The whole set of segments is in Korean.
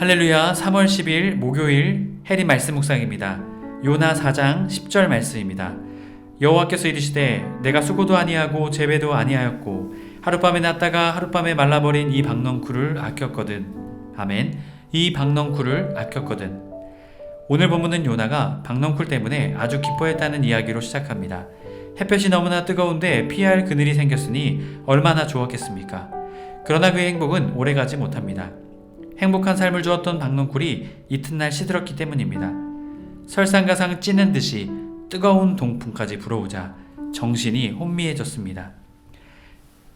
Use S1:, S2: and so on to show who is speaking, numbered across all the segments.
S1: 할렐루야 3월 10일 목요일 해리 말씀 묵상입니다. 요나 4장 10절 말씀입니다. 여호와께서 이르시되 내가 수고도 아니하고 재배도 아니하였고 하룻밤에 났다가 하룻밤에 말라버린 이 박넝쿨을 아꼈거든. 아멘. 이 박넝쿨을 아꼈거든. 오늘 본문은 요나가 박넝쿨 때문에 아주 기뻐했다는 이야기로 시작합니다. 햇볕이 너무나 뜨거운데 피할 그늘이 생겼으니 얼마나 좋았겠습니까? 그러나 그의 행복은 오래가지 못합니다. 행복한 삶을 주었던 박넝쿨이 이튿날 시들었기 때문입니다. 설상가상 찌는 듯이 뜨거운 동풍까지 불어오자 정신이 혼미해졌습니다.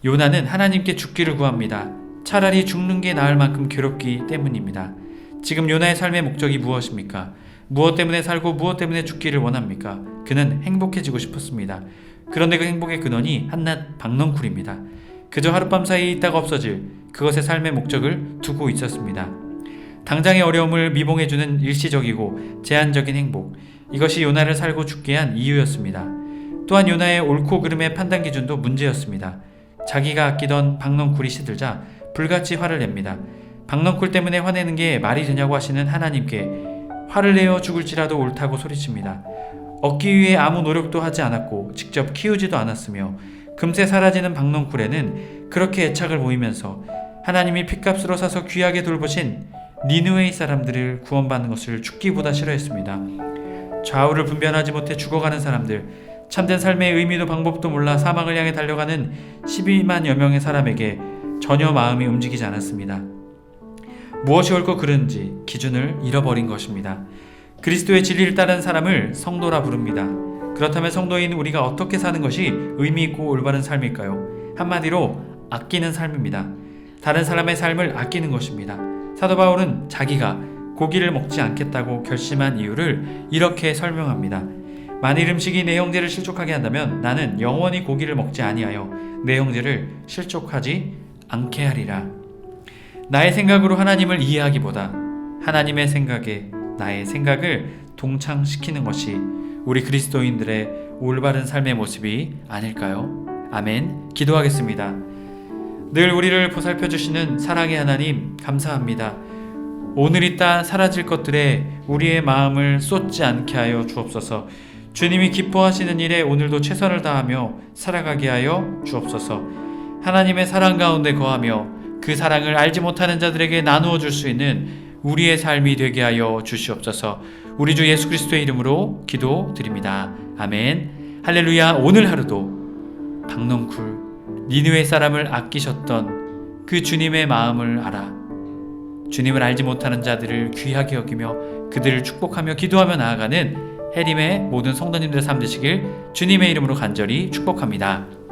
S1: 요나는 하나님께 죽기를 구합니다. 차라리 죽는 게 나을 만큼 괴롭기 때문입니다. 지금 요나의 삶의 목적이 무엇입니까? 무엇 때문에 살고 무엇 때문에 죽기를 원합니까? 그는 행복해지고 싶었습니다. 그런데 그 행복의 근원이 한낱 박넝쿨입니다. 그저 하룻밤 사이에 있다가 없어질 그것의 삶의 목적을 두고 있었습니다. 당장의 어려움을 미봉해주는 일시적이고 제한적인 행복, 이것이 요나를 살고 죽게 한 이유였습니다. 또한 요나의 옳고 그름의 판단 기준도 문제였습니다. 자기가 아끼던 박넝쿨이 시들자 불같이 화를 냅니다. 박넝쿨 때문에 화내는 게 말이 되냐고 하시는 하나님께 화를 내어 죽을지라도 옳다고 소리칩니다. 얻기 위해 아무 노력도 하지 않았고 직접 키우지도 않았으며 금세 사라지는 박넝쿨에는 그렇게 애착을 보이면서 하나님이 핏값으로 사서 귀하게 돌보신 니누웨이 사람들을 구원받는 것을 죽기보다 싫어했습니다. 좌우를 분별하지 못해 죽어가는 사람들, 참된 삶의 의미도 방법도 몰라 사망을 향해 달려가는 12만여 명의 사람에게 전혀 마음이 움직이지 않았습니다. 무엇이 옳고 그른지 기준을 잃어버린 것입니다. 그리스도의 진리를 따르는 사람을 성도라 부릅니다. 그렇다면 성도인 우리가 어떻게 사는 것이 의미 있고 올바른 삶일까요? 한마디로 아끼는 삶입니다. 다른 사람의 삶을 아끼는 것입니다. 사도 바울은 자기가 고기를 먹지 않겠다고 결심한 이유를 이렇게 설명합니다. 만일 음식이 내 형제를 실족하게 한다면 나는 영원히 고기를 먹지 아니하여 내 형제를 실족하지 않게 하리라. 나의 생각으로 하나님을 이해하기보다 하나님의 생각에 나의 생각을 동창시키는 것이 우리 그리스도인들의 올바른 삶의 모습이 아닐까요? 아멘. 기도하겠습니다. 늘 우리를 보살펴 주시는 사랑의 하나님 감사합니다. 오늘 이따 사라질 것들에 우리의 마음을 쏟지 않게 하여 주옵소서. 주님이 기뻐하시는 일에 오늘도 최선을 다하며 살아가게 하여 주옵소서. 하나님의 사랑 가운데 거하며 그 사랑을 알지 못하는 자들에게 나누어 줄 수 있는 우리의 삶이 되게 하여 주시옵소서. 우리 주 예수 그리스도의 이름으로 기도드립니다. 아멘. 할렐루야. 오늘 하루도 박넝쿨 니느웨 사람을 아끼셨던 그 주님의 마음을 알아 주님을 알지 못하는 자들을 귀하게 여기며 그들을 축복하며 기도하며 나아가는 해림의 모든 성도님들의 삶 되시길 주님의 이름으로 간절히 축복합니다.